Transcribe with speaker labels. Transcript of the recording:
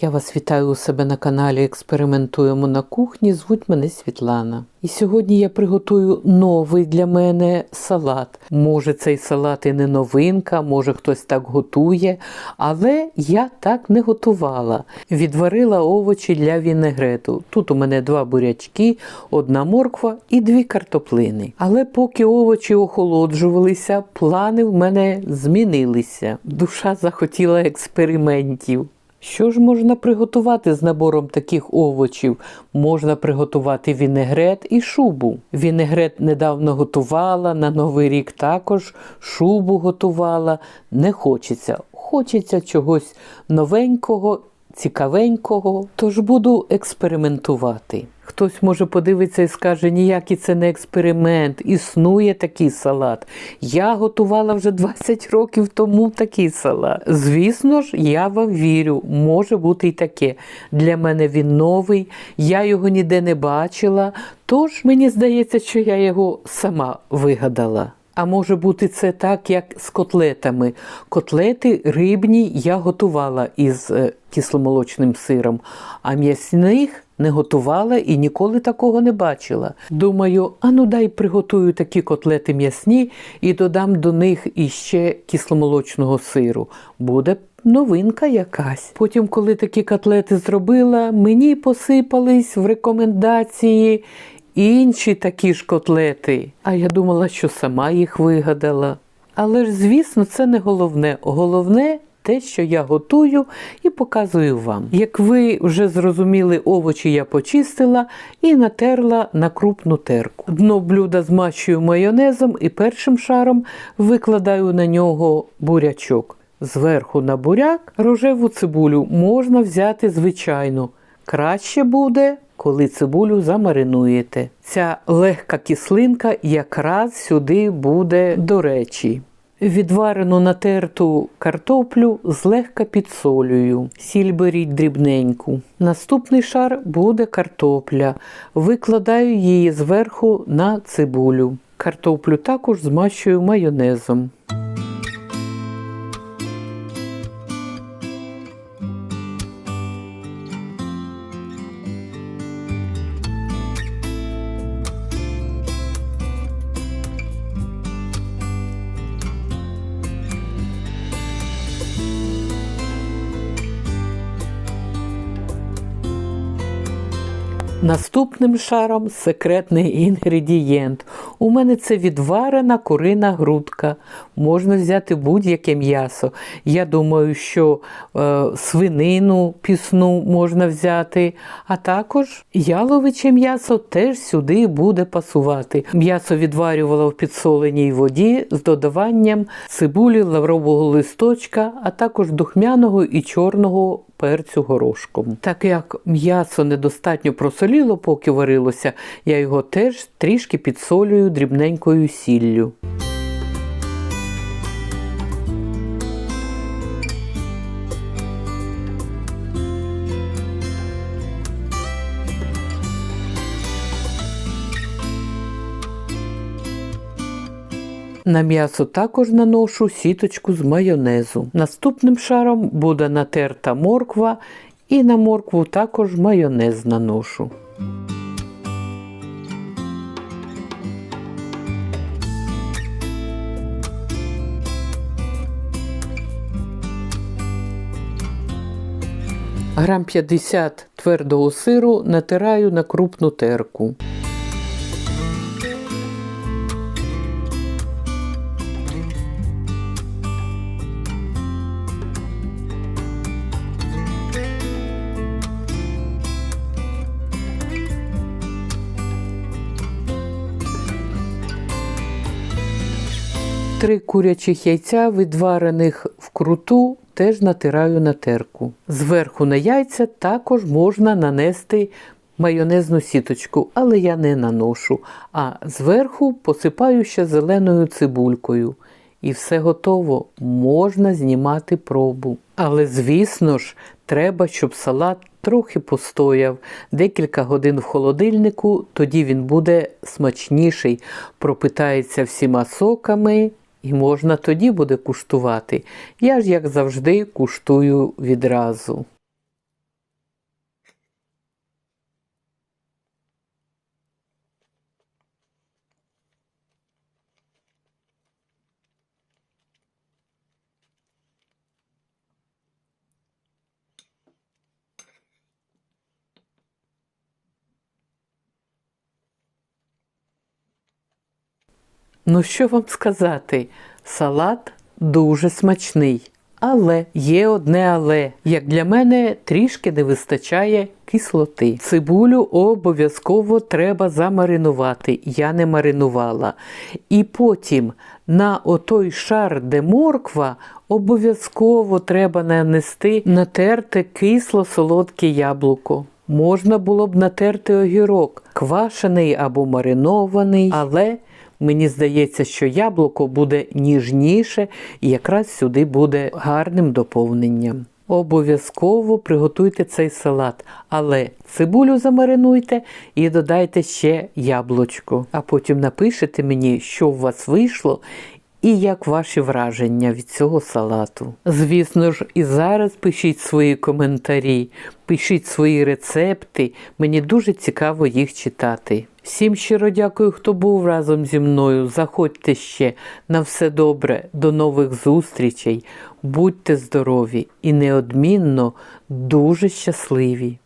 Speaker 1: Я вас вітаю у себе на каналі Експериментуємо на кухні. Звуть мене Світлана. І сьогодні я приготую новий для мене салат. Може, цей салат і не новинка, може хтось так готує, але я так не готувала. Відварила овочі для вінегрету. Тут у мене два бурячки, одна морква і дві картоплини. Але поки овочі охолоджувалися, плани в мене змінилися. Душа захотіла експериментів. Що ж можна приготувати з набором таких овочів? Можна приготувати вінегрет і шубу. Вінегрет недавно готувала, на Новий рік також шубу готувала. Не хочеться. Хочеться чогось новенького, цікавенького. Тож буду експериментувати. Хтось може подивитися і скаже, ніякий це не експеримент, існує такий салат. Я готувала вже 20 років тому такий салат. Звісно ж, я вам вірю, може бути і таке. Для мене він новий, я його ніде не бачила, тож мені здається, що я його сама вигадала. А може бути це так, як з котлетами. Котлети рибні я готувала із е, кисломолочним сиром, а м'ясних не готувала і ніколи такого не бачила. Думаю, а ну дай приготую такі котлети м'ясні і додам до них іще кисломолочного сиру. Буде новинка якась. Потім, коли такі котлети зробила, мені посипались в рекомендації інші такі ж котлети. А я думала, що сама їх вигадала. Але ж, звісно, це не головне. Головне те, що я готую і показую вам. Як ви вже зрозуміли, овочі я почистила і натерла на крупну терку. Дно блюда змащую майонезом і першим шаром викладаю на нього бурячок. Зверху на буряк рожеву цибулю можна взяти звичайно. Краще буде, коли цибулю замаринуєте. Ця легка кислинка якраз сюди буде до речі. Відварену натерту картоплю злегка підсолюю. Сіль беріть дрібненьку. Наступний шар буде картопля. Викладаю її зверху на цибулю. Картоплю також змащую майонезом. Наступним шаром секретний інгредієнт. У мене це відварена курина грудка. Можна взяти будь-яке м'ясо. Я думаю, що е, свинину пісну можна взяти, а також яловиче м'ясо теж сюди буде пасувати. М'ясо відварювала в підсоленій воді з додаванням цибулі, лаврового листочка, а також духмяного і чорного перцю горошком. Так як м'ясо недостатньо просоліло, поки варилося, я його теж трішки підсолюю дрібненькою сіллю. На м'ясо також наношу сіточку з майонезу. Наступним шаром буде натерта морква, і на моркву також майонез наношу. Грам 50 твердого сиру натираю на крупну терку. Три курячих яйця, відварених вкруту, теж натираю на терку. Зверху на яйця також можна нанести майонезну сіточку, але я не наношу. А зверху посипаю ще зеленою цибулькою. І все готово, можна знімати пробу. Але, звісно ж, треба, щоб салат трохи постояв декілька годин в холодильнику, тоді він буде смачніший, пропитається всіма соками. І можна тоді буде куштувати. Я ж, як завжди, куштую відразу. Ну що вам сказати? Салат дуже смачний. Але є одне але. Як для мене трішки не вистачає кислоти. Цибулю обов'язково треба замаринувати. Я не маринувала. І потім на отой шар, де морква, обов'язково треба нанести натерте кисло-солодке яблуко. Можна було б натерти огірок, квашений або маринований, але мені здається, що яблуко буде ніжніше і якраз сюди буде гарним доповненням. Обов'язково приготуйте цей салат, але цибулю замаринуйте і додайте ще яблучко. А потім напишете мені, що у вас вийшло і як ваші враження від цього салату. Звісно ж, і зараз пишіть свої коментарі, пишіть свої рецепти. Мені дуже цікаво їх читати. Всім щиро дякую, хто був разом зі мною. Заходьте ще на все добре, до нових зустрічей. Будьте здорові і неодмінно дуже щасливі!